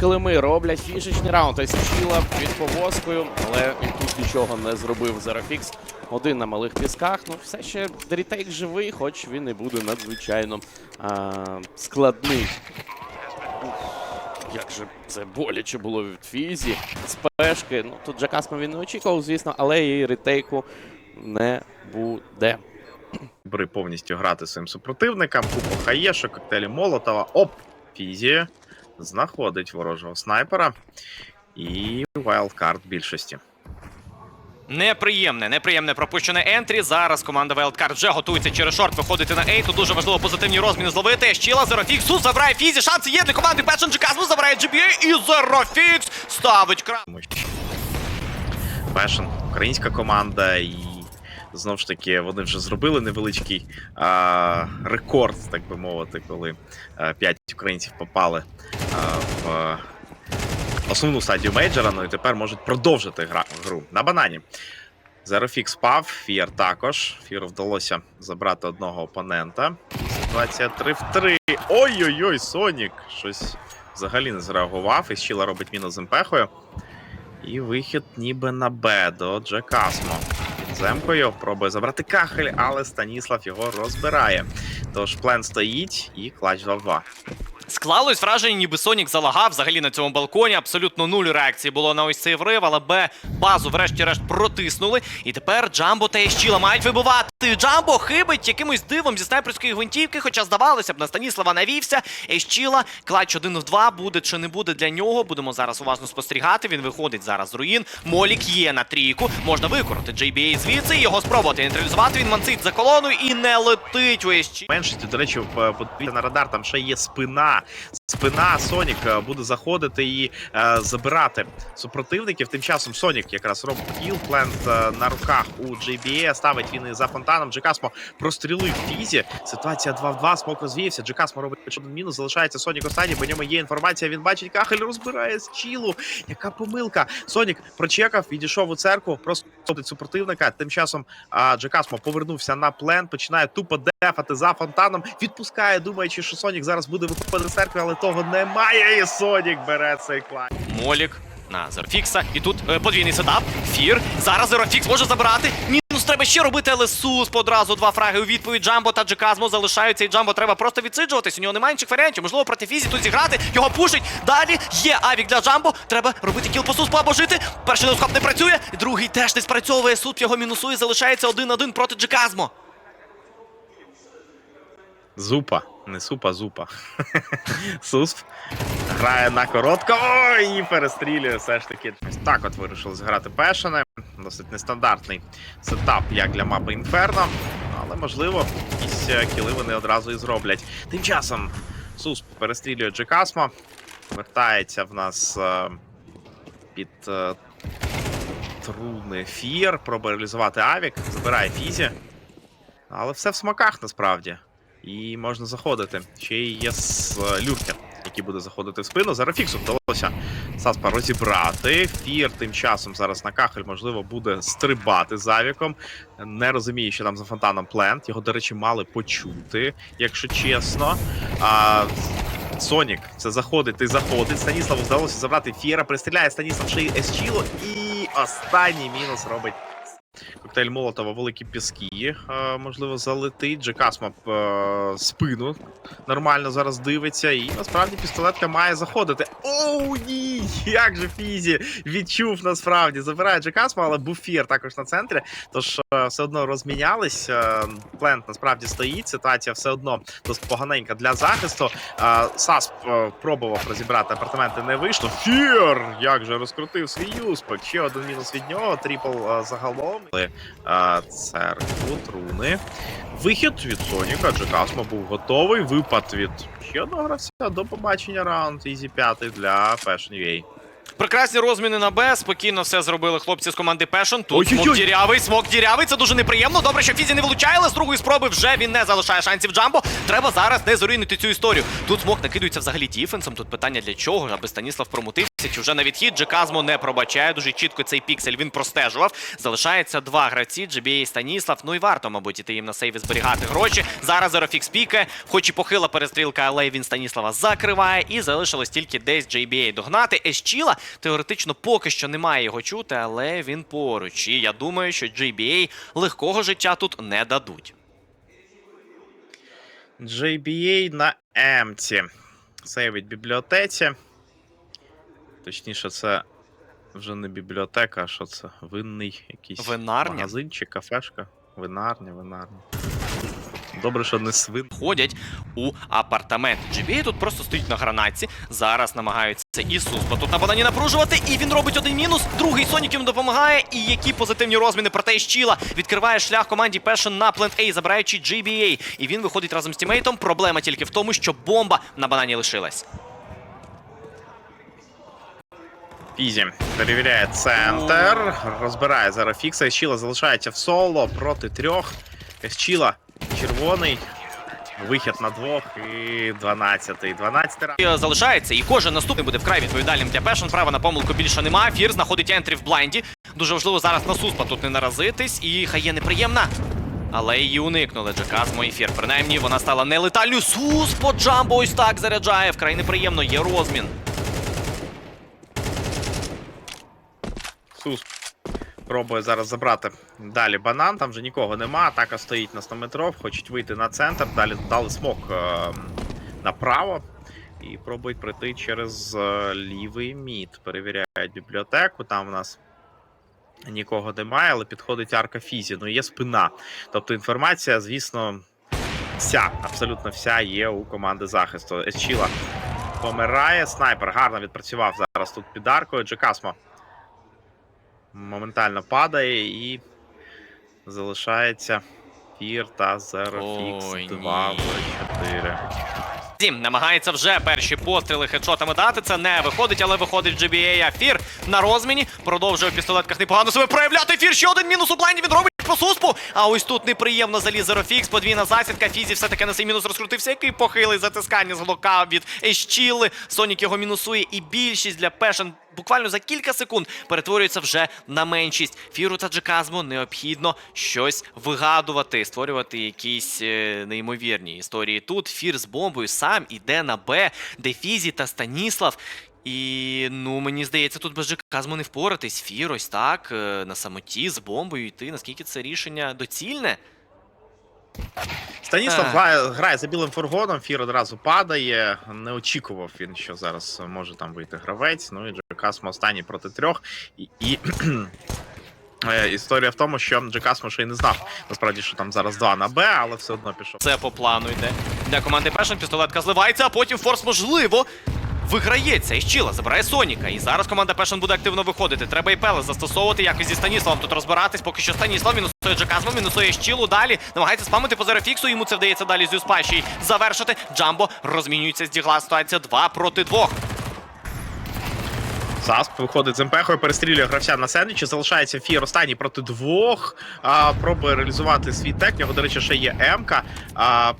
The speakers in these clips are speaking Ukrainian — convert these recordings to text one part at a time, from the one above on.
килими роблять фішечний раунд. Ось Чіла під повозкою, але тут нічого не зробив Зерафікс. Один на малих пісках. Ну, все ще ретейк живий, хоч він і буде надзвичайно а, складний. Як же це боляче було від Фізі. Спешки. Ну, тут Джакасма він не очікував, звісно, але і ретейку не буде. Бри повністю грати своїм супротивникам. Купа хаєшок, коктейлі Молотова. Оп! Фізі знаходить ворожого снайпера. І вайлдкарт більшості. Неприємне, неприємне пропущене ентрі. Зараз команда Wildcard вже готується через шорт виходити на ейт. Тут дуже важливо позитивні розміни зловити. Щіла Зерофікс тут забирає Фізі. Шанси є для команди Passion Джекасму. Забирає GBA і Зерофікс ставить що Fashion, українська команда, і знову ж таки вони вже зробили невеличкий а, рекорд, так би мовити, коли а, 5 українців попали в основну стадію мейджора. Ну і тепер можуть продовжити гра, гру на банані. Зерофікс спав, Фір також. Фіру вдалося забрати одного опонента. Ситуація 3 в 3. Ой-ой-ой, Сонік! Щось взагалі не зреагував. І Щіла робить мінус з імпехою. І вихід ніби на Б до Джекасмо. Земкою пробує забрати кахель, але Станіслав його розбирає. Тож плен стоїть і клач 2-2. Склалось враження, ніби Сонік залагав взагалі на цьому балконі. Абсолютно нуль реакції було на ось цей врив, але Б базу врешті-решт протиснули. І тепер Джамбо та Ещіла мають вибивати. Джамбо хибить якимось дивом зі снайперської гвинтівки, хоча здавалося б, на Станіслава навівся. Ещіла, клач 1 в 2 буде чи не буде для нього. Будемо зараз уважно спостерігати. Він виходить зараз з руїн. Молік є на трійку. Можна викорити JBA звідси. Його спробувати нейтралізувати. Він мансить за колоною і не летить у Ещі. Меншості, до речі, подивіться на радар, там ще є спина. Спина Сонік е, буде заходити і е, забирати супротивників. Тим часом Сонік якраз робить кіл, плент е, на руках у JBA, ставить він і за фонтаном. Джекасмо прострілив Фізі. Ситуація 2 в 2, смок розвіявся. Джекасмо робить один мінус, залишається Сонік останній, по ньому є інформація. Він бачить кахель, розбирає з чілу. Яка помилка? Сонік прочекав, відійшов у церкву, просто супротивника. Тим часом а, Джекасмо повернувся на плен, починає тупо дефати за фонтаном, відпускає, думаючи, що Сонік зараз буде виходити з церкви, але того немає. І Сонік бере цей клан. Молік на Зерфікса. І тут е, подвійний сетап. Фір. Зараз Зерофікс може забирати. Мінус треба ще робити, але Сус одразу два фраги у відповідь. Джамбо та Джеказмо залишаються. І Джамбо треба просто відсиджуватись. У нього немає інших варіантів. Можливо, проти Фізі тут зіграти. Його пушить. Далі є авік для Джамбо. Треба робити кіл по Сус або жити. Перший носкоп не працює. Другий теж не спрацьовує. Суд його мінусує. Залишається один-один проти Джеказмо. Зупа, не супа, зупа. Сусп грає на коротко. Ой, і перестрілює все ж таки. Так от вирішили зграти пешене. Досить нестандартний сетап, як для мапи Інферно. Але можливо, якісь е, кіли вони одразу і зроблять. Тим часом Сусп перестрілює Джекасмо. Вертається в нас е, під е, труни Фір, пробує реалізувати Авік, забирає Фізі. Але все в смаках насправді. І можна заходити. Ще є с- люркер, який буде заходити в спину. Зараз фіксу вдалося Саспа розібрати. Фір тим часом зараз на кахель, можливо, буде стрибати з авіком. Не розуміє, що там за фонтаном плент. Його, до речі, мали почути, якщо чесно. А, Сонік це заходить, ти заходить. Станіславу вдалося забрати Фіра, пристріляє Станіслав ще й Есчіло. І останній мінус робить Коктейль Молотова, великі піски. Можливо, залетить. Джекасма спину нормально зараз дивиться. І насправді пістолетка має заходити. Оу, ні! Як же Фізі відчув насправді. Забирає Джекасма, але буфір також на центрі. Тож все одно розмінялись. Плент насправді стоїть. Ситуація все одно досить поганенька для захисту. Сасп пробував розібрати апартаменти, не вийшло. Фір! Як же розкрутив свій юспек. Ще один мінус від нього. Тріпл е, загалом. Е, Церкву, труни. Вихід від Соніка. Джекасмо був готовий. Випад від ще одного гравця. До побачення раунд. Ізі п'ятий для Fashion UA. Прекрасні розміни на Б. Спокійно все зробили хлопці з команди Passion. Тут смок дірявий, смок дірявий. Це дуже неприємно. Добре, що Фізі не вилучає, але з другої спроби вже він не залишає шансів Джамбо. Треба зараз не зорінити цю історію. Тут смок накидується взагалі діфенсом. Тут питання для чого, аби Станіслав промутив. Уже на відхід Джеказмо не пробачає. Дуже чітко цей піксель він простежував. Залишається два гравці: GBA і Станіслав. Ну і варто, мабуть, іти їм на сейві зберігати гроші. Зараз Зерофікс пікає, хоч і похила перестрілка, але він Станіслава закриває. І залишилось тільки десь JBA догнати. Ещіла теоретично поки що немає його чути, але він поруч. І я думаю, що JBA легкого життя тут не дадуть. JBA на Емці. Сейвить бібліотеці. Точніше, це вже не бібліотека, а що це? Винний якийсь Винарня? магазин чи кафешка. Винарня, винарня. Добре, що не свин. Ходять у апартамент. GBA тут просто стоїть на гранатці. Зараз намагаються і Суспа тут на банані напружувати. І він робить один мінус. Другий Сонік йому допомагає. І які позитивні розміни. Проте і Щіла відкриває шлях команді Passion на плент A, забираючи GBA. І він виходить разом з тімейтом. Проблема тільки в тому, що бомба на банані лишилась. Фізі перевіряє центр, розбирає зараз фікса. Ещіла залишається в соло проти трьох. Ещіла червоний. Вихід на двох і 12-й. 12 раз. Залишається, і кожен наступний буде вкрай відповідальним для Passion. Права на помилку більше немає. Фір знаходить ентрі в блайнді. Дуже важливо зараз на Суспа тут не наразитись. І хай є неприємна. Але її уникнули Джеказмо і Фір. Принаймні вона стала нелетальною. Сус по Джамбо ось так заряджає. Вкрай неприємно, є розмін. Сус пробує зараз забрати далі банан. Там вже нікого нема. Атака стоїть на 100 метров, хочуть вийти на центр. Далі дали смок е, направо. І пробують пройти через е, лівий мід. Перевіряють бібліотеку. Там у нас нікого немає, але підходить арка Фізі. Ну є спина. Тобто інформація, звісно, вся, абсолютно вся є у команди захисту. Есчіла помирає. Снайпер гарно відпрацював зараз тут під аркою. Джекасмо моментально падає і залишається Фір та Зерофікс Ой, 2 в 4. Дім намагається вже перші постріли хедшотами дати. Це не виходить, але виходить GBA. А Фір на розміні продовжує в пістолетках непогано себе проявляти. Фір ще один мінус у блайнді. Він робить по суспу. А ось тут неприємно заліз Зерофікс. Подвійна засідка. Фізі все-таки на цей мінус розкрутився. Який похилий затискання з глока від Ещіли. Сонік його мінусує. І більшість для Пешен буквально за кілька секунд перетворюється вже на меншість. Фіру та Джеказму необхідно щось вигадувати, створювати якісь е, неймовірні історії. Тут Фір з бомбою сам іде на Б, де Фізі та Станіслав. І ну мені здається, тут без Джеказму не впоратись. Фір ось так е, на самоті з бомбою йти. Наскільки це рішення доцільне? Станіслав грає, грає за білим фургоном, Фір одразу падає. Не очікував він, що зараз може там вийти гравець. Ну і Джекасмо останній проти трьох. І, і е, історія в тому, що Джекасмо ще й не знав насправді, що там зараз 2 на Б, але все одно пішов. Це по плану йде. Для команди Passion пістолетка зливається, а потім форс можливо. Виграється і Щіла забирає Соніка. І зараз команда Passion буде активно виходити. Треба і Пеле застосовувати, як і зі Станіславом тут розбиратись. Поки що Станіслав мінусує Джаказмо, мінусує Щілу. Далі намагається спамити по Зерофіксу. Йому це вдається далі з Юспаші завершити. Джамбо розмінюється з дігла. Ситуація 2 проти 2. Сасп виходить з МПХою, перестрілює гравця на сендвічі, залишається Фір останній проти двох. А, пробує реалізувати свій тек. В нього, до речі, ще є М-ка.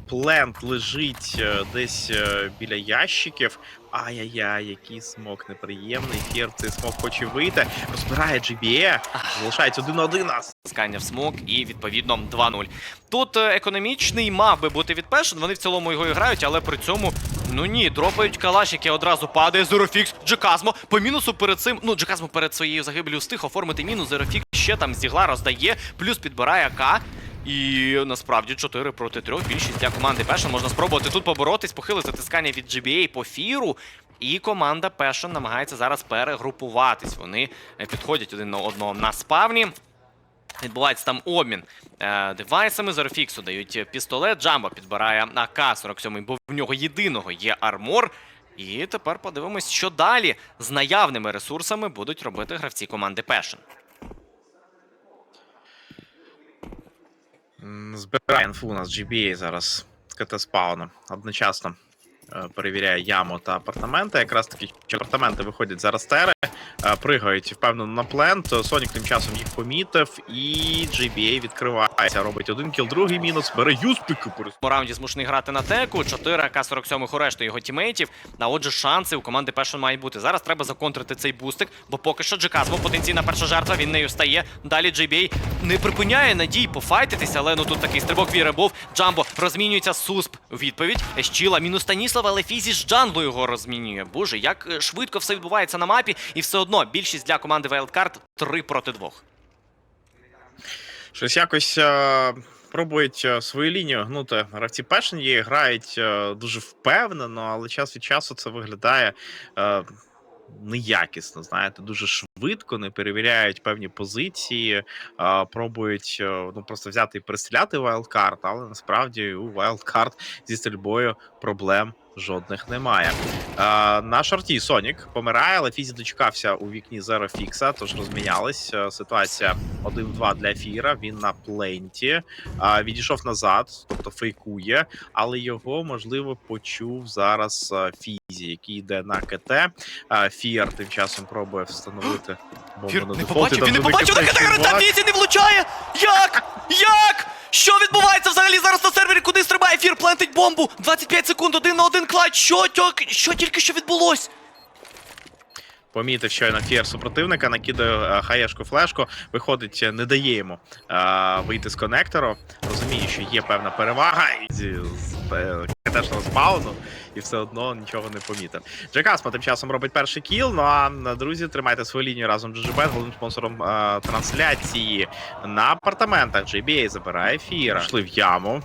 Плент лежить е, десь е, біля ящиків. Ай-яй-яй, який смок неприємний. Фір цей смок хоче вийти. Розбирає GBE. Залишається один на один. Скання в смок і відповідно 2-0. Тут е, економічний мав би бути від Вони в цілому його грають, але при цьому ну ні, дропають калаш, який одразу падає. Зерофікс, Джеказмо. По мінусу перед цим. Ну, Джеказмо перед своєю загибелю встиг оформити мінус. Зерофікс ще там з дігла роздає, плюс підбирає АК. І насправді 4 проти 3. Більшість для команди Passion. Можна спробувати тут поборотись, похили затискання від GBA по фіру. І команда Passion намагається зараз перегрупуватись. Вони е, підходять один на одного на спавні. Відбувається там обмін е, девайсами. Зерофіксу дають пістолет. Джамбо підбирає АК-47, бо в нього єдиного є армор. І тепер подивимось, що далі з наявними ресурсами будуть робити гравці команди Passion. Збирає інфу у нас GBA зараз КТ спауна одночасно. Е, перевіряє яму та апартаменти. Якраз таки апартаменти виходять зараз тери, е, пригають впевнено на плент. Сонік тим часом їх помітив, і GBA відкривається. Робить один кіл, другий мінус, бере юспіки. цьому раунді змушений грати на теку. 4 АК-47 у решту його тімейтів. А отже, шанси у команди Пешон мають бути. Зараз треба законтрити цей бустик, бо поки що Джеказмо потенційна перша жертва, він нею стає. Далі JBA не припиняє надій пофайтитися, але ну тут такий стрибок віри був. Джамбо розмінюється Сусп. Відповідь. Ещіла мінус Станіслава, але Фізі з Джанглу його розмінює. Боже, як е, швидко все відбувається на мапі, і все одно більшість для команди Wildcard 3 проти 2. Щось якось е, пробують е, свою лінію гнути. Гравці Passion грають е, дуже впевнено, але час від часу це виглядає е, неякісно. Знаєте, дуже швидко, не перевіряють певні позиції, е, пробують е, ну, просто взяти і перестріляти Wildcard, але насправді у Wildcard зі стрільбою проблем. Жодних немає. Е, на шорті Сонік помирає, але Фізі дочекався у вікні Зеро Фікса, тож розмінялись. Е, Ситуація 1-2 для Фіра. Він на пленті. Е, відійшов назад, тобто фейкує, але його можливо почув зараз е, Фізі, який йде на КТ. Е, Фір тим часом пробує встановити бомбу Фір на не побачив, він не побачив на категорі, Фізі не влучає! Як? Як? Що відбувається взагалі зараз на сервері? Куди стрибає ефір? Плентить бомбу! 25 секунд, один на один клач. Що, тьок? що тільки що відбулось? Помітив щойно фір супротивника, накидає е, хаєшку флешку, виходить, е, не дає йому а, вийти з конектору. Розуміє, що є певна перевага е, спауну, і все одно нічого не помітив. Джекасма тим часом робить перший кіл. Ну а друзі, тримайте свою лінію разом з GGBet, головним спонсором е, трансляції на апартаментах. JBA забирає фіра. Пішли в яму.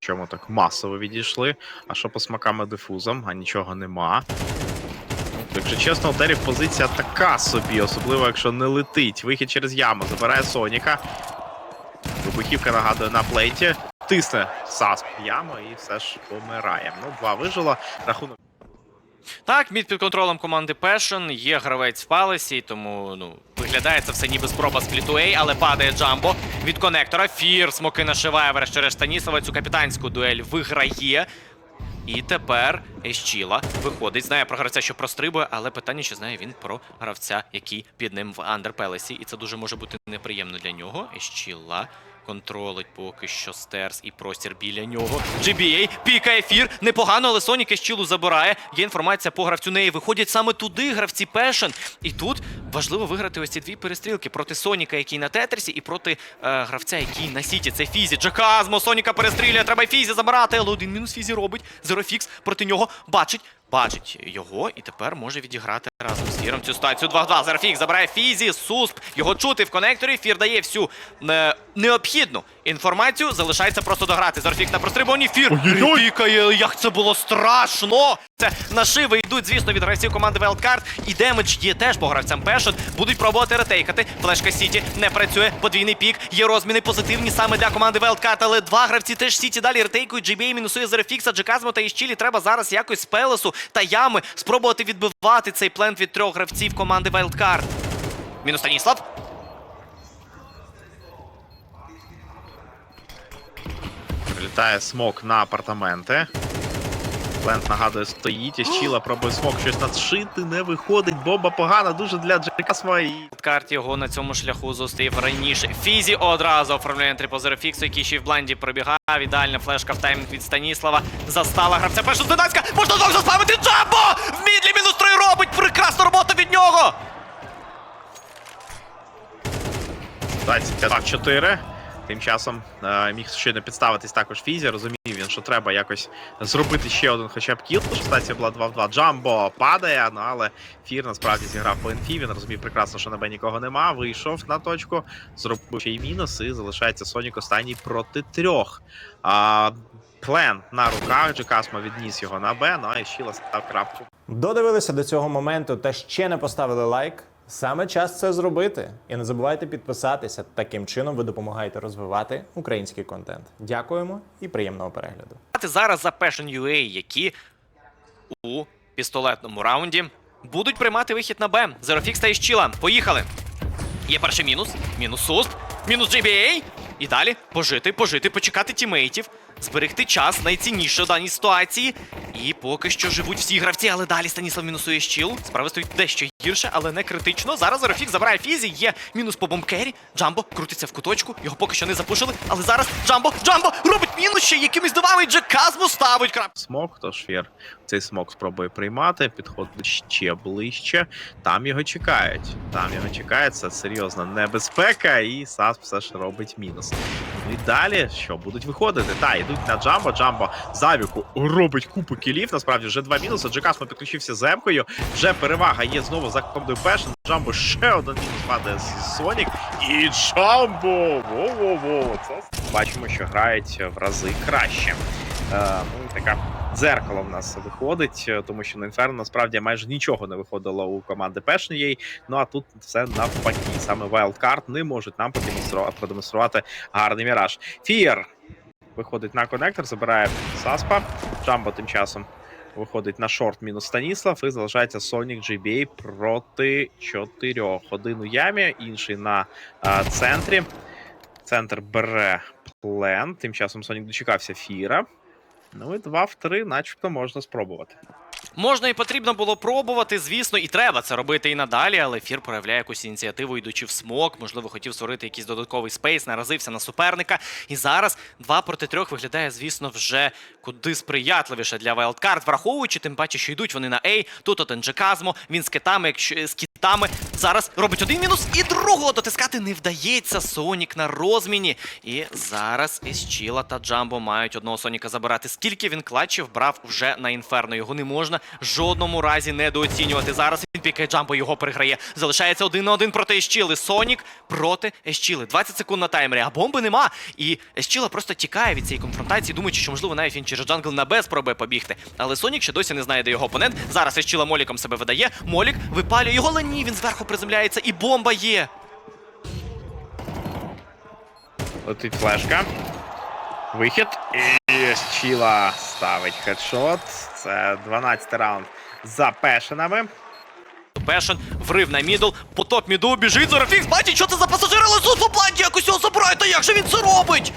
Чому так масово відійшли? А що по смакам і дифузам? А нічого нема. Якщо чесно, у Терів позиція така собі, особливо якщо не летить. Вихід через яму, забирає Соніка. Вибухівка нагадує на плейті. Тисне Сасп в яму і все ж помирає. Ну, два вижило. Рахунок. Так, мід під контролем команди Passion, є гравець в палесі, тому ну виглядає це все ніби спроба спліту A, але падає Джамбо від конектора. Фір смоки нашиває врешті-решт Станіслава. Цю капітанську дуель виграє. І тепер Ещіла виходить, знає про гравця, що прострибує, але питання, чи знає він про гравця, який під ним в Андерпелесі. І це дуже може бути неприємно для нього. Ещіла контролить поки що стерс і простір біля нього. GBA пікає ефір. Непогано, але Сонік Ещілу забирає. Є інформація по гравцю неї. Виходять саме туди гравці Пешен. І тут важливо виграти ось ці дві перестрілки проти Соніка, який на Тетрісі, і проти е, гравця, який на Сіті. Це Фізі. Джаказмо, Соніка перестрілює. Треба Фізі забирати. Але один мінус Фізі робить. Зерофікс проти нього бачить. Бачить його і тепер може відіграти разом з Фіром цю ситуацію 2-2. Зерфік забирає Фізі, Сусп. Його чути в конекторі. Фір дає всю е, необхідну інформацію. Залишається просто дограти. Зерфік на прострибуванні. Фір пікає. Як це було страшно! Це нашиви йдуть, звісно, від гравців команди Wildcard. І демедж є теж по гравцям Passion. Будуть пробувати ретейкати. Флешка Сіті не працює. Подвійний пік. Є розміни позитивні саме для команди Wildcard. Але два гравці теж Сіті далі ретейкують. GBA мінусує Зерефікса, Джеказмо та Іщілі. Треба зараз якось з Пелесу та ями спробувати відбивати цей плент від трьох гравців команди Wildcard. Мінус Станіслав. Прилітає смок на апартаменти. Плент нагадує, стоїть, із чіла пробує смок щось надшити, не виходить. Бомба погана, дуже для Джекасма і Карт його на цьому шляху зустрів раніше. Фізі одразу оформляє по Зерофіксу, який ще й в бланді пробігав. Ідеальна флешка в таймінг від Станіслава. Застала гравця перша з Донецька. Можна двох заспамити Джамбо! В мідлі мінус три робить! Прекрасна робота від нього! 22-4. Тим часом е, міг щойно підставитись також Фізі. Розумів він, що треба якось зробити ще один хоча б кіл. Ситуація була 2 в 2. Джамбо падає, ну але Фір насправді зіграв по інфі. Він розумів прекрасно, що на Б нікого нема. Вийшов на точку, зробив ще й мінус, і залишається Сонік останній проти трьох. А, Плен на руках. Джекасмо відніс його на Б, ну а Іщіла став крапку. Додивилися до цього моменту та ще не поставили лайк. Саме час це зробити. І не забувайте підписатися. Таким чином ви допомагаєте розвивати український контент. Дякуємо і приємного перегляду. Зараз за Passion UA, які у пістолетному раунді будуть приймати вихід на Б. Зерофікс та Іщіла. Поїхали. Є перший мінус. Мінус Сусп. Мінус JBA. І далі пожити, пожити, почекати тімейтів, зберегти час найцінніше в даній ситуації. І поки що живуть всі гравці, але далі Станіслав мінусує щіл. Справи стоїть дещо гірше, але не критично. Зараз Зерафік забирає фізі, є мінус по бомбкері. Джамбо крутиться в куточку, його поки що не запушили. Але зараз Джамбо, Джамбо робить мінус ще якимось дивами. Джеказмо ставить крап. Смок, тож Фєр цей смок спробує приймати, підходить ще ближче. Там його чекають. Там його чекає. Це серйозна небезпека, і Сас все ж робить мінус. Ну і далі що будуть виходити? Та йдуть на Джамбо. Джамбо завіку робить купу кілів. Насправді вже два мінуси. Джекасмо підключився з емкою. Вже перевага є знову за командою Пешн. Джамбо ще один мінус падає з Сонік. І Джамбо! Во-во-во! Це бачимо, що грають в рази краще. Е, ну така дзеркало в нас виходить, е, тому що на Інферно насправді майже нічого не виходило у команди Пешнієї. Ну а тут все навпаки. Саме Wildcard не можуть нам продемонструвати, гарний міраж. Фір виходить на коннектор, забирає Саспа. Джамбо тим часом виходить на шорт мінус Станіслав і залишається Сонік GBA проти чотирьох. Один у ямі, інший на а, центрі. Центр бере плен. Тим часом Сонік дочекався Фіра. Ну і 2 в 3, начебто, можна спробувати. Можна і потрібно було пробувати, звісно, і треба це робити і надалі, але Фір проявляє якусь ініціативу, йдучи в смок, можливо, хотів створити якийсь додатковий спейс, наразився на суперника. І зараз 2 проти 3 виглядає, звісно, вже куди сприятливіше для Wildcard, враховуючи тим паче, що йдуть вони на A, тут один Джеказмо, він з китами, якщо з китами. Зараз робить один мінус, і другого дотискати не вдається. Сонік на розміні. І зараз Есчіла та Джамбо мають одного Соніка забирати. Скільки він клатчів брав вже на інферно. Його не можна жодному разі недооцінювати. Зараз він пікає Джамбо, його переграє. Залишається один на один проти Есчіли. Сонік проти Есчіли. 20 секунд на таймері, а бомби нема. І Есчіла просто тікає від цієї конфронтації, думаючи, що можливо навіть він через джангл на Б спробує побігти. Але Сонік ще досі не знає, де його опонент. Зараз Есчіла Моліком себе видає. Молік випалює його, але він зверху приземляється, і бомба є. Летить флешка. Вихід. І Чіла ставить хедшот. Це 12 раунд за пешенами. Пешен, врив на мідл, по топ міду біжить Зорофікс, бачить, що це за пасажир, але тут по якось його забирає, та як же він це робить?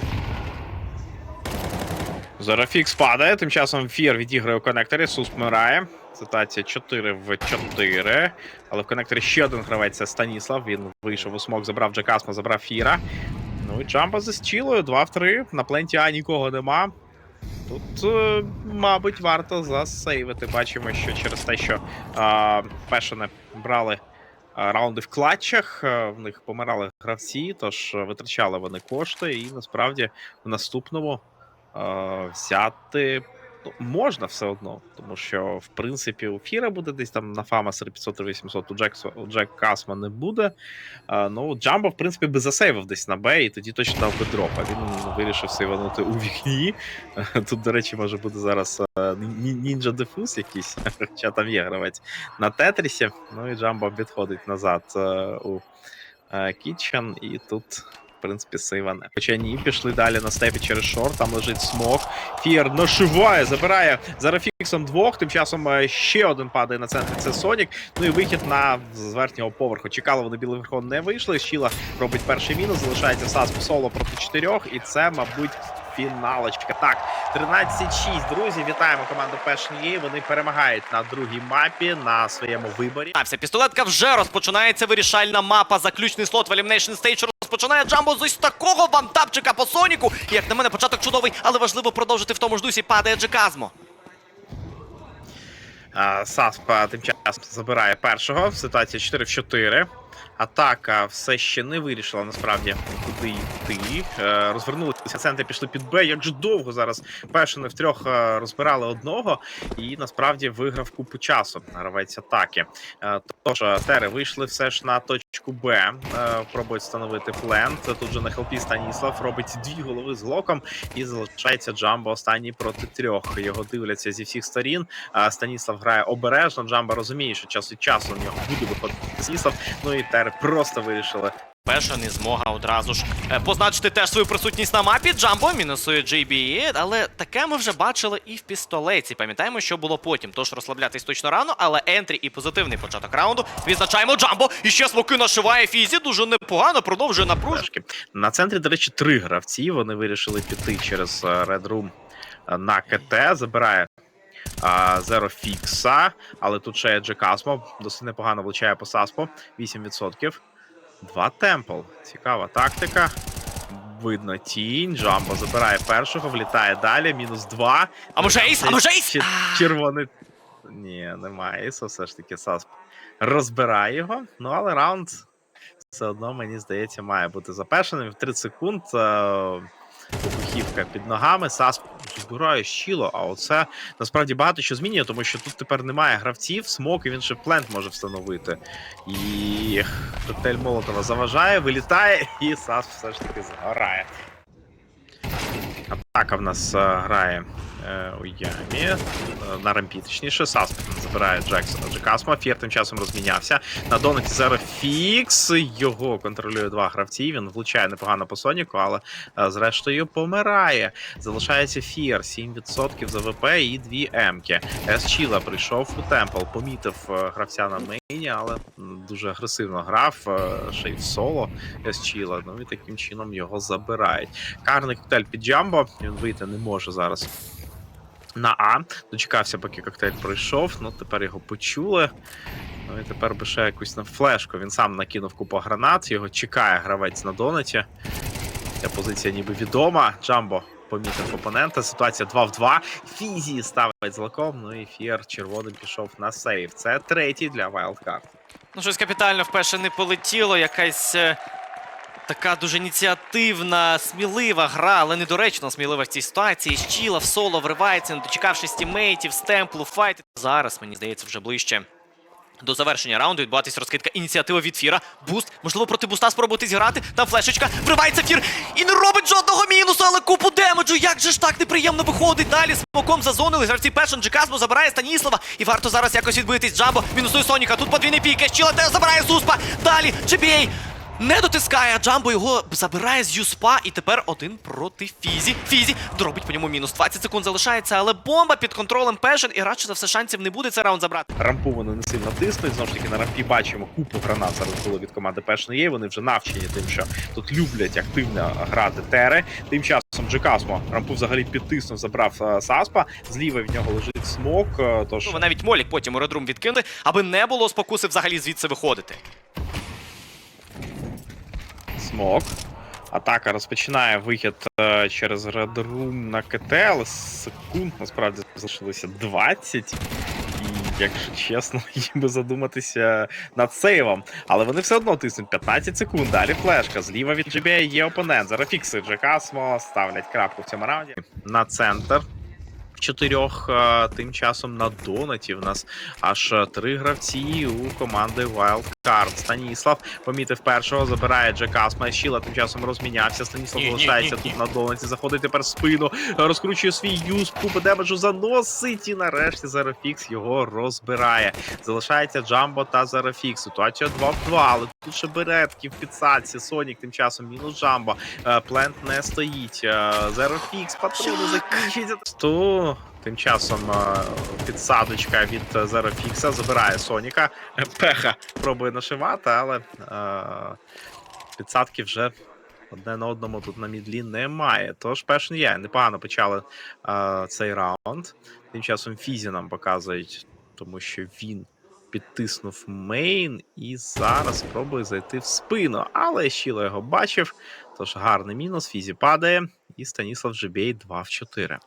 Зорофікс падає, тим часом Фір відіграє у коннекторі, Сус помирає. Ситуація 4 в 4. Але в коннекторі ще один гравець це Станіслав. Він вийшов у смок, забрав Джекасма, забрав Фіра. Ну і Джампа за стілою, 2 в 3. На пленті А нікого нема. Тут, е, мабуть, варто засейвити. Бачимо, що через те, що Пешене брали раунди в клатчах, е, в них помирали гравці, тож е, витрачали вони кошти, і насправді в наступному взяти ну, можна все одно, тому що в принципі у Фіра буде десь там на Фама 500-800, у Джекс у Джек Касма не буде. Е, ну, Джамбо, в принципі, би засейвив десь на Б, і тоді точно дав би дроп. А він вирішив сейванути у вікні. Тут, до речі, може бути зараз е, нінджа дефуз якийсь, хоча там є гравець на Тетрісі. Ну і Джамбо відходить назад е, у Кітчен, і тут. Принципі, сейване. Хоча ні, пішли далі на степі через шорт, там лежить смок. Фір нашиває, забирає за Рафіксом двох. Тим часом е, ще один падає на центрі. Це Сонік. Ну і вихід на з верхнього поверху. Чекали вони білий верхон не вийшли. Щіла робить перший мінус. Залишається Сасп соло проти чотирьох. І це, мабуть, фіналочка. Так, 13-6. Друзі, вітаємо команду Passion Вони перемагають на другій мапі на своєму виборі. Пістолетка вже розпочинається вирішальна мапа. Заключний слот в Elimination Stage розпочинає Джамбо з ось такого вантапчика по Соніку. Як на мене, початок чудовий, але важливо продовжити в тому ж дусі. Падає Джеказмо. А, Сасп тим часом забирає першого. Ситуація 4 в 4. Атака все ще не вирішила насправді куди йти. Е, Розвернулися центри, пішли під Б. Як же довго зараз Пешини втрьох е, розбирали одного, і насправді виграв купу часу. Гравець атаки. Е, Тож Тери вийшли все ж на точку Б. Пробують встановити плент. Тут же на хелпі Станіслав робить дві голови з локом і залишається Джамбо останній проти трьох. Його дивляться зі всіх сторін. Станіслав грає обережно. Джамбо розуміє, що час від часу у нього буде виходити Станіслав. Ну і Тери просто вирішили Пешен і змога одразу ж е, позначити теж свою присутність на мапі. Джамбо мінусує JBE, але таке ми вже бачили і в пістолеті. Пам'ятаємо, що було потім. Тож розслаблятись точно рано, але ентрі і позитивний початок раунду. Відзначаємо Джамбо. І ще смоки нашиває Фізі. Дуже непогано, продовжує напруження. флешки. На центрі, до речі, три гравці. Вони вирішили піти через е, Red Room е, на КТ. Забирає а, Зеро Фікса. Але тут ще є Джекасмо. Досить непогано влучає по Саспо. 8%. Два темпл. Цікава тактика. Видно тінь. Джамбо забирає першого, влітає далі. Мінус два. А може ейс? А може ейс? Червоний. Ні, немає ейсу, все ж таки Сасп розбирає його. Ну, але раунд все одно, мені здається, має бути запешеним. В 30 секунд е, вибухівка під ногами. Сасп збирає щіло, а оце насправді багато що змінює, тому що тут тепер немає гравців, смок, і він ще плент може встановити. І коктейль Молотова заважає, вилітає, і Сас все ж таки згорає. Атака в нас е, грає е, у ямі. е, На рампі, точніше, Сасп забирає Джексона Джекасма. Фір тим часом розмінявся. На донаті Зеро Фікс. Його контролює два гравці. Він влучає непогано по Соніку, але е, зрештою помирає. Залишається Фір, 7% за ВП і 2 Емки. Есчіла прийшов у Темпл, помітив е, гравця на мейні, але дуже агресивно грав. Ще й в соло Есчіла. Ну і таким чином його забирають. Карний коктейль під Джамбо. Він вийти не може зараз. На А. Дочекався, поки коктейль пройшов. Ну, тепер його почули. Ну і тепер би ще якусь на флешку. Він сам накинув купу гранат, його чекає гравець на донаті. Ця позиція ніби відома. Джамбо помітив опонента. Ситуація 2 в 2. Фізі ставить злаком. Ну і Фіер червоним пішов на сейв. Це третій для Wildcard. Ну, щось капітально вперше не полетіло, якась е, така дуже ініціативна, смілива гра, але недоречно смілива в цій ситуації. Щіла в соло вривається, не дочекавшись тіммейтів, з темплу, файт. Зараз, мені здається, вже ближче. До завершення раунду відбуватись розкидка ініціатива від Фіра. Буст, можливо, проти буста спробувати зіграти. Там флешечка, вривається Фір і не робить жодного мінусу, але купу демеджу. Як же ж так неприємно виходить далі. Смоком зазонили. Гравці Пешен Джекасмо забирає Станіслава. І варто зараз якось відбитись. Джамбо мінусує Соніка. Тут подвійний пік. Щіла теж забирає Суспа. Далі GBA не дотискає, а Джамбо його забирає з Юспа. І тепер один проти Фізі. Фізі дробить по ньому мінус. 20 секунд залишається, але бомба під контролем Пешен. І радше за все шансів не буде цей раунд забрати. Рампу вони не сильно тиснуть. Знову ж таки, на рампі бачимо купу гранат зараз було від команди Passion є. Вони вже навчені тим, що тут люблять активно грати тери. Тим часом Джекасмо рампу взагалі підтиснув, забрав е, Саспа. Зліва від нього лежить смок. е, Тож Ну, навіть Молік потім у редрум відкинули, аби не було спокуси взагалі звідси виходити. Смок. Атака розпочинає вихід е, через редрум на КТ, але секунд насправді залишилося 20. І, якщо чесно, їм би задуматися над сейвом. Але вони все одно тиснуть 15 секунд. Далі флешка. Зліва від GBA є опонент. Зараз фікси Джекасмо ставлять крапку в цьому раунді. На центр. Чотирьох е, тим часом на донаті в нас аж е, три гравці у команди Wildcard. Станіслав помітив першого, забирає Джекасма. Щіла тим часом розмінявся. Станіслав Ні, ні, залишається тут на донаті. Заходить тепер в спину, розкручує свій юз, купу демеджу заносить. І нарешті Зарафікс його розбирає. Залишається Джамбо та Зарафікс. Ситуація 2 в 2, але тут ще беретки в підсадці. Сонік тим часом мінус Джамбо. Е, Плент не стоїть. Зарафікс, патрони закінчуються. Сто. Тим часом е, підсадочка від Зарафікса забирає Соніка. Пеха пробує нашивати, але е, підсадки вже одне на одному тут на мідлі немає. Тож перший є. Непогано почали е, цей раунд. Тим часом Фізі нам показують, тому що він підтиснув мейн і зараз спробує зайти в спину. Але Щіло його бачив. Тож гарний мінус. Фізі падає. І Станіслав Джебей 2 в 4.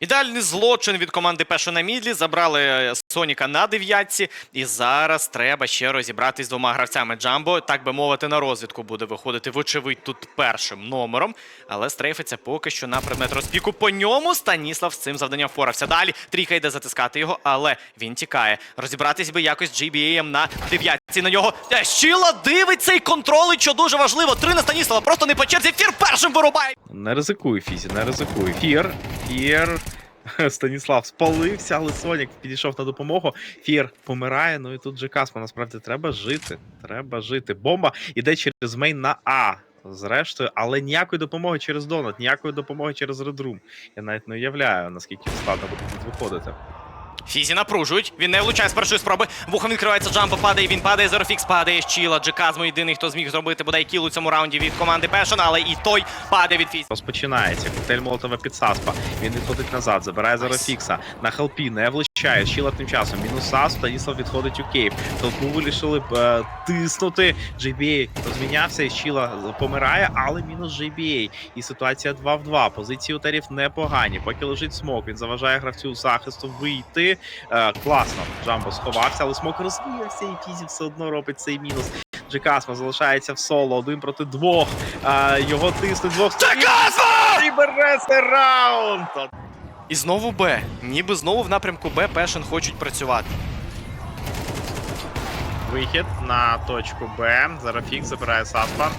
Ідеальний злочин від команди Пешо на мідлі. Забрали е, Соніка на дев'ятці. І зараз треба ще розібратись з двома гравцями. Джамбо, так би мовити, на розвідку буде виходити, вочевидь, тут першим номером. Але стрейфиться поки що на предмет розпіку. По ньому Станіслав з цим завданням впорався. Далі трійка йде затискати його, але він тікає. Розібратись би якось GBA на дев'ятці на нього. Е, Щіла дивиться і контролить, що дуже важливо. Три на Станіслава просто не по черзі. Фір першим вирубає. Не ризикуй, Фізі, не ризикуй. Фір, Фір. Станіслав спалився, але Сонік підійшов на допомогу. Фір помирає. Ну і тут же Касма. Насправді треба жити. Треба жити. Бомба іде через мейн на А. Зрештою, але ніякої допомоги через Донат, ніякої допомоги через Редрум. Я навіть не уявляю, наскільки складно буде тут виходити. Фізі напружують, він не влучає з першої спроби. Вухом відкривається джампо, падає, він падає, Зерофікс падає з чіла. Джеказмо єдиний, хто зміг зробити бодай кіл у цьому раунді від команди Пешен, але і той падає від Фізі. Розпочинається. Коктейль Молотова під Саспа. Він відходить назад, забирає Зарофікса. На хелпі не влучає. Щіла тим часом. Мінус Сас, Станіслав відходить у Кейв. Толпу вирішили б е, тиснути. JBA розмінявся і Щіла помирає, але мінус JBA. І ситуація 2 в 2. Позиції у Терів непогані. Поки лежить смок, він заважає гравцю захисту вийти. Е, класно. Джамбо сховався, але смок розвіявся, і Фізі все одно робить цей мінус. Джекасма залишається в соло один проти двох. А, його тиснуть двох сторін. І бере цей раунд! І знову Б. Ніби знову в напрямку Б Пешен хочуть працювати. Вихід на точку Б. Зарафікс забирає Саспа.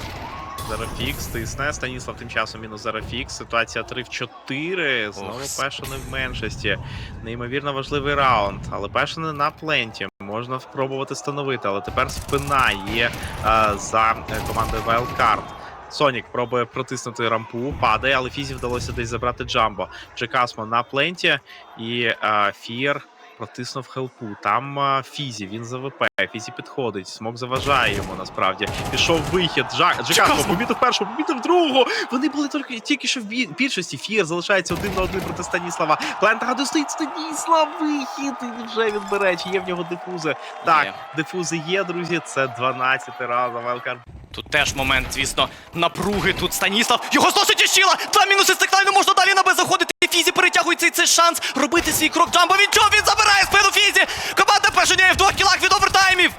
Зарафікс тисне. Станіслав тим часом мінус Зарафікс. Ситуація 3 в 4. Знову Ох. Пешени в меншості. Неймовірно важливий раунд. Але Пешени на пленті. Можна спробувати встановити, але тепер спина є а, за е, командою Wildcard. Сонік пробує протиснути рампу, падає, але Фізі вдалося десь забрати Джамбо. Джекасмо на пленті і а, Фір протиснув хелпу. Там а, Фізі, він за ВП. Фізі підходить. Смок заважає йому насправді. Пішов вихід. Жа... Джекасмо помітив першого, помітив другого. Вони були тільки, тільки що в більшості. Фір залишається один на один проти Станіслава. Плентага стоїть Станіслав. Вихід. І вже він бере. Чи є в нього дифузи? Так, дифузи є, друзі. Це 12 раз. Велкар Тут теж момент, звісно, напруги. Тут Станіслав. Його зносить щіла! Два мінуси стекла, не можна далі на Б заходити. Фізі перетягується і це шанс робити свій крок джамбо. Він чого? Він забирає спину Фізі! Команда Пешеняє в двох кілах від овертаймів!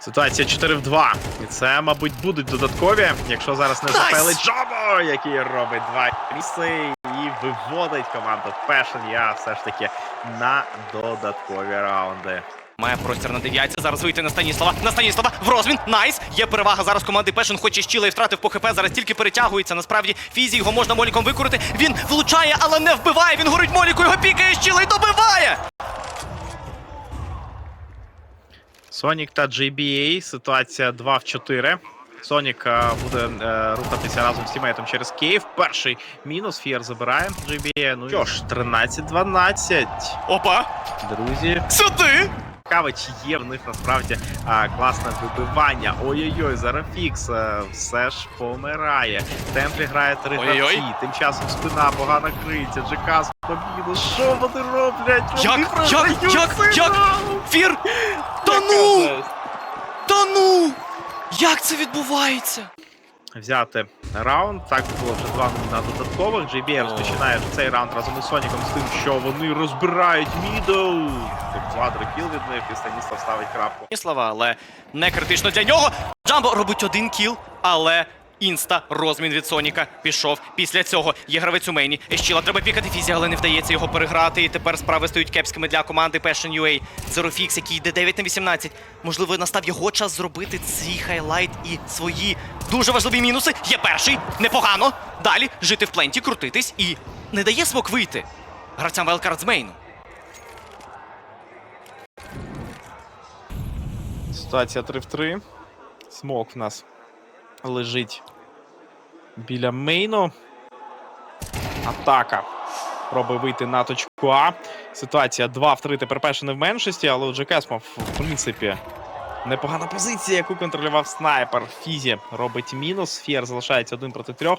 Ситуація 4 в 2. І це, мабуть, будуть додаткові, якщо зараз не запелить Джобо, який робить два міси і виводить команду Пешен. Я все ж таки на додаткові раунди. Має простір на дев'ятці. Зараз вийти на Станіслава. На Станіслава в розмін. Найс. Є перевага зараз команди Пешен. Хоч і щіла і втратив по ХП. Зараз тільки перетягується. Насправді Фізі його можна моліком викорити. Він влучає, але не вбиває. Він горить моліку. Його пікає щіла і добиває. Сонік та JBA. Ситуація 2 в 4. Сонік е, буде е, рухатися разом з тімейтом через Київ. Перший мінус. Фієр забирає JBA. Ну що ж, 13-12. Опа! Друзі, Сюди! Цікаво, чи є в них насправді а, класне вибивання. Ой-ой-ой, Зарафікс а, все ж помирає. Темплі грає три Ой-ой-ой. гравці. Тим часом спина погано криється. Джекас побіду. Що вони роблять? Вони Як? Як? Як? Як? раунд! Фір! Та ну! Та ну! Як це відбувається? Взяти раунд. Так було вже два на додаткових. JBA розпочинає цей раунд разом із Соніком з тим, що вони розбирають мідл. Квадрокіл від них і Станіслав ставить крапку. Ні слова, але не критично для нього. Джамбо робить один кіл, але інста розмін від Соніка пішов. Після цього є гравець у мейні. Ещіла треба пікати фізі, але не вдається його переграти. І тепер справи стають кепськими для команди Passion UA. Зерофікс, який йде 9 на 18. Можливо, настав його час зробити свій хайлайт і свої дуже важливі мінуси. Є перший, непогано. Далі жити в пленті, крутитись і не дає смок вийти. Гравцям Wildcard з. Ситуація 3 в 3. Смок в нас лежить біля мейну. Атака. Пробує вийти на точку А. Ситуація 2 в 3 тепер перша не в меншості, але у Джекесма, в принципі, непогана позиція, яку контролював снайпер. Фізі робить мінус. Фіер залишається один проти трьох.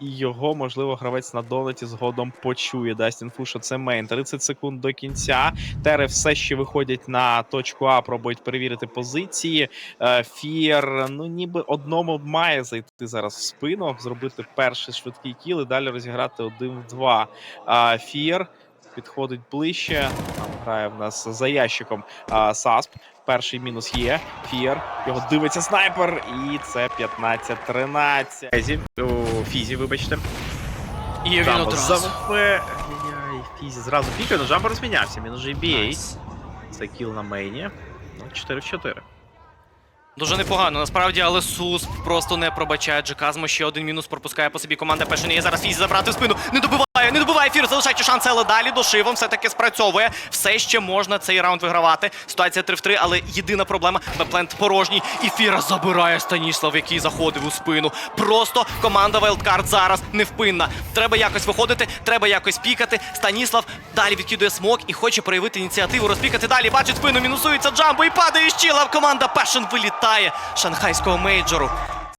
І його, можливо, гравець на долеті згодом почує. Дастін Фуша це мейн. 30 секунд до кінця. Тери все ще виходять на точку А, пробують перевірити позиції. Е, Фієр, ну ніби одному має зайти зараз в спину, зробити перший швидкий кіл і далі розіграти один в два. А Фієр підходить ближче. Грає в нас за ящиком а, Сасп. Перший мінус є. Фієр. Його дивиться снайпер. І це 15-13. Фізі, о, Фізі, вибачте. І він Джамбо одразу. Ай-яй, Фізі зразу пікає, але Джамбо розмінявся. Мінус GBA. Nice. Це кіл на мейні. Ну, 4 в 4. Дуже непогано, насправді, але Сус просто не пробачає Джеказмо. Ще один мінус пропускає по собі команда Пешені. Зараз фізі забрати в спину. Не добиває. не добиває ефір, залишаючи шанси, але далі дошивом все-таки спрацьовує. Все ще можна цей раунд вигравати. Ситуація 3 в 3, але єдина проблема Беплент порожній. І Фіра забирає Станіслав, який заходив у спину. Просто команда Wildcard зараз невпинна. Треба якось виходити, треба якось пікати. Станіслав далі відкидує смок і хоче проявити ініціативу, розпікати далі. Бачить спину, мінусується Джамбо і падає щіла. Команда Passion вилітає з шанхайського мейджору.